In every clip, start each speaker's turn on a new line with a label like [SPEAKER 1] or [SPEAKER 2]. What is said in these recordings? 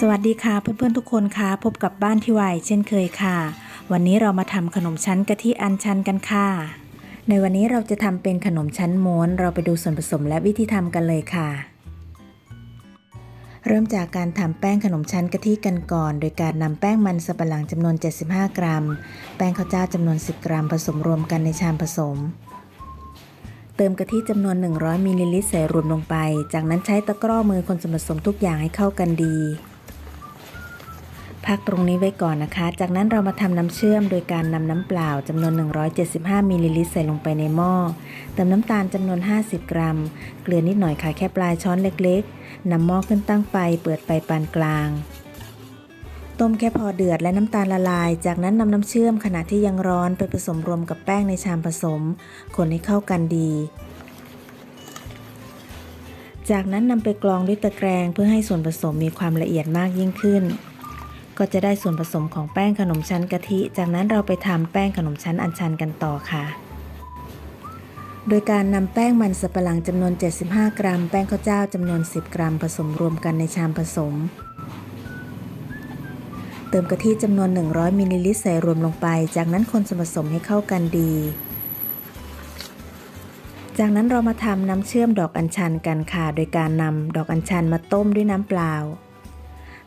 [SPEAKER 1] สวัสดีค่ะเพื่อนๆทุกคนค่ะพบกับบ้านที่ไวเช่นเคยค่ะ วันนี้เรามาทำขนมชั้นกะทิอันชันกันค่ะ ในวันนี้เราจะทำเป็นขนมชั้นม้วนเราไปดูส่วนผสมและวิธีทำกันเลยค่ะ เริ่มจากการทำแป้งขนมชั้นกะทิกันก่อน โดยการนำแป้งมันสับปะหลังจำนวน 75 กรัม แป้งข้าวเจ้าจำนวน 10 กรัม ผสมรวมกันในชามผสมเติมกะทิจำนวน 100มิลลิลิตรใส่รวมลงไป จากนั้นใช้ตะกร้อมือคนส่วนผสมทุกอย่างให้เข้ากันดี พักตรงนี้ไว้ก่อนนะคะ จากนั้นเรามาทำน้ำเชื่อมโดยการนำน้ำเปล่าจำนวน 175มิลลิลิตรใส่ลงไปในหม้อ เติมน้ำตาลจำนวน 50 กรัม เกลือนิดหน่อยค่ะแค่ปลายช้อนเล็กๆ นำหม้อขึ้นตั้งไฟเปิดไฟปานกลาง ต้มแค่พอเดือดและน้ำตาลละลาย จากนั้นนำน้ำเชื่อมขณะที่ยังร้อนไปผสมรวมกับแป้งในชามผสม คนให้เข้ากันดีจากนั้นนำไปกรองด้วยตะแกรงเพื่อให้ส่วนผสมมีความละเอียดมากยิ่งขึ้น ก็จะได้ส่วนผสมของแป้งขนมชั้นกะทิ จากนั้นเราไปทำแป้งขนมชั้นอันชันกันต่อค่ะ โดยการนำแป้งมันสับปะหลังจำนวน 75 กรัม แป้งข้าวเจ้าจำนวน 10 กรัม ผสมรวมกันในชามผสม เติมกะทิจำนวน 100มิลลิลิตรใส่รวมลงไป จากนั้นคนส่วนผสมให้เข้ากันดี จากนั้นเรามาทำน้ำเชื่อมดอกอัญชันกันค่ะ โดยการนำดอกอัญชันมาต้มด้วยน้ำเปล่า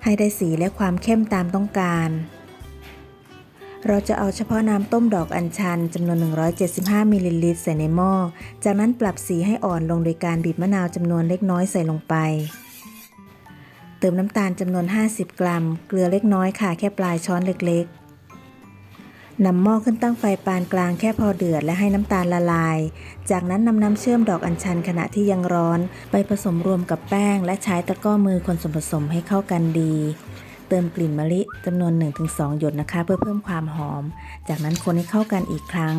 [SPEAKER 1] ให้ได้สีและความเข้มตามต้องการ เราจะเอาเฉพาะน้ำต้มดอกอัญชันจำนวน 175มิลลิลิตรใส่ในหม้อ จากนั้นปรับสีให้อ่อนลงโดยการบีบมะนาวจำนวนเล็กน้อยใส่ลงไป เติมน้ำตาลจำนวน 50 กรัม เกลือเล็กน้อยค่ะแค่ปลายช้อนเล็กๆ นำหม้อขึ้นตั้งไฟปานกลางแค่พอเดือดและให้น้ำตาลละลาย จากนั้นนำน้ำเชื่อมดอกอัญชันขณะที่ยังร้อน ไปผสมรวมกับแป้ง และใช้ตะกร้อมือคนส่วนผสมให้เข้ากันดี เติมกลิ่นมะลิจำนวน 1-2 หยดนะคะ เพื่อเพิ่มความหอม จากนั้นคนให้เข้ากันอีกครั้ง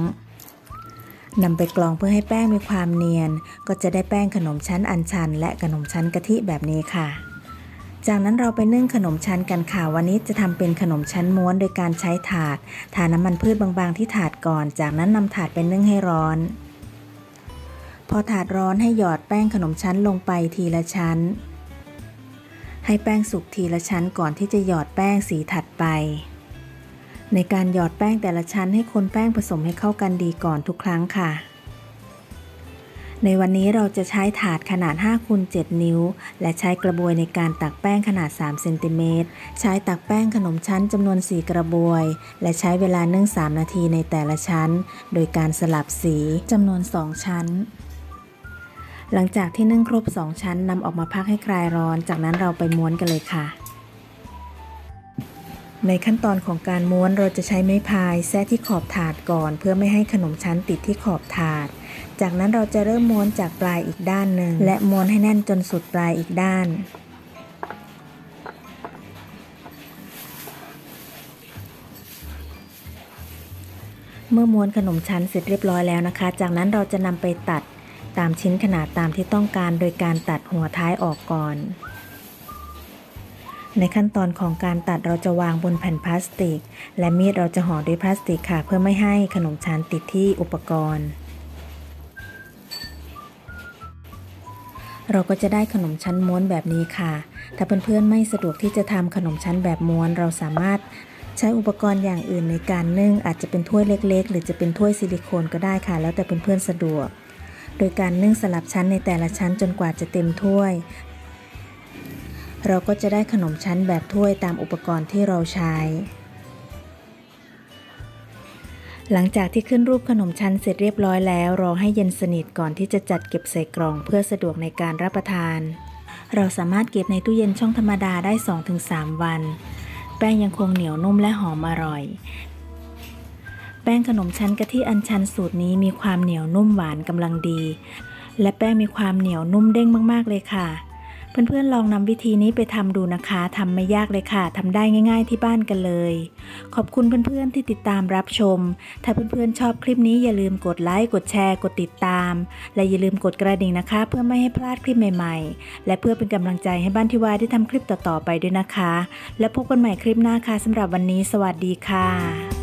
[SPEAKER 1] นำไปกรองเพื่อให้แป้งมีความเนียน ก็จะได้แป้งขนมชั้นอัญชัน และขนมชั้นกะทิแบบนี้ค่ะ จากนั้นเราไปนึ่งขนมชั้นกันค่ะ วันนี้จะทำเป็นขนมชั้นม้วนโดยการใช้ถาด ทาน้ำมันพืชบางๆที่ถาดก่อน จากนั้นนำถาดไปนึ่งให้ร้อน พอถาดร้อนให้หยอดแป้งขนมชั้นลงไปทีละชั้น ให้แป้งสุกทีละชั้นก่อนที่จะหยอดแป้งสีถัดไป ในการหยอดแป้งแต่ละชั้นให้คนแป้งผสมให้เข้ากันดีก่อนทุกครั้งค่ะ ในวันนี้เราจะใช้ถาดขนาด5คูณ7นิ้ว และใช้กระบวยในการตักแป้งขนาด3เซนติเมตร ใช้ตักแป้งขนมชั้นจำนวน 4 กระบวย และใช้เวลานึ่ง 3 นาทีในแต่ละชั้น โดยการสลับสีจำนวน 2 ชั้น หลังจากที่นึ่งครบ 2 ชั้นนำออกมาพักให้คลายร้อน จากนั้นเราไปม้วนกันเลยค่ะ ในขั้นตอนของการม้วนเราจะใช้ไม้พายแซะที่ขอบถาดก่อน เพื่อไม่ให้ขนมชั้นติดที่ขอบถาด จากนั้นเราจะเริ่มม้วนจากปลายอีกด้านหนึ่งและม้วนให้แน่นจนสุดปลายอีกด้าน เมื่อม้วนขนมชั้นเสร็จเรียบร้อยแล้วนะคะ จากนั้นเราจะนำไปตัดตามชิ้นขนาดตามที่ต้องการโดยการตัดหัวท้ายออกก่อน ในขั้นตอนของการตัดเราจะวางบนแผ่นพลาสติก และมีดเราจะห่อด้วยพลาสติกค่ะ เพื่อไม่ให้ขนมชั้นติดที่อุปกรณ์ เราก็จะได้ขนมชั้นม้วนแบบนี้ค่ะ ถ้าเพื่อนๆไม่สะดวกที่จะทำขนมชั้นแบบม้วนเราสามารถใช้อุปกรณ์อย่างอื่นในการนึ่งอาจจะเป็นถ้วยเล็ก ๆ หรือจะเป็นถ้วยซิลิโคนก็ได้ค่ะ แล้วแต่เพื่อนๆสะดวก โดยการนึ่งสลับชั้นในแต่ละชั้นจนกว่าจะเต็มถ้วย เราก็จะได้ขนมชั้นแบบถ้วยตามอุปกรณ์ที่เราใช้ หลังจากที่ขึ้นรูปขนมชั้นเสร็จเรียบร้อยแล้ว รอให้เย็นสนิทก่อนที่จะจัดเก็บใส่กล่องเพื่อสะดวกในการรับประทาน เราสามารถเก็บในตู้เย็นช่องธรรมดาได้ 2-3 วัน แป้งยังคงเหนียวนุ่มและหอมอร่อย แป้งขนมชั้นกะทิอัญชันสูตรนี้มีความเหนียวนุ่มหวานกำลังดี และแป้งมีความเหนียวนุ่มเด้งมากๆเลยค่ะ เพื่อนๆลองนำวิธีนี้ไปทำดูนะคะทำไม่ยากเลยค่ะทำได้ง่าย ๆ ที่บ้านกันเลย ขอบคุณเพื่อนๆที่ติดตามรับชม ถ้าเพื่อนๆชอบคลิปนี้อย่าลืมกดไลค์กดแชร์ กดติดตาม และอย่าลืมกดกระดิ่งนะคะ เพื่อไม่ให้พลาดคลิปใหม่ๆ และเพื่อเป็นกำลังใจให้บ้านที่วายได้ทำคลิปต่อๆไปด้วยนะคะ และพบกันใหม่คลิปหน้าค่ะสำหรับวันนี้ สวัสดีค่ะ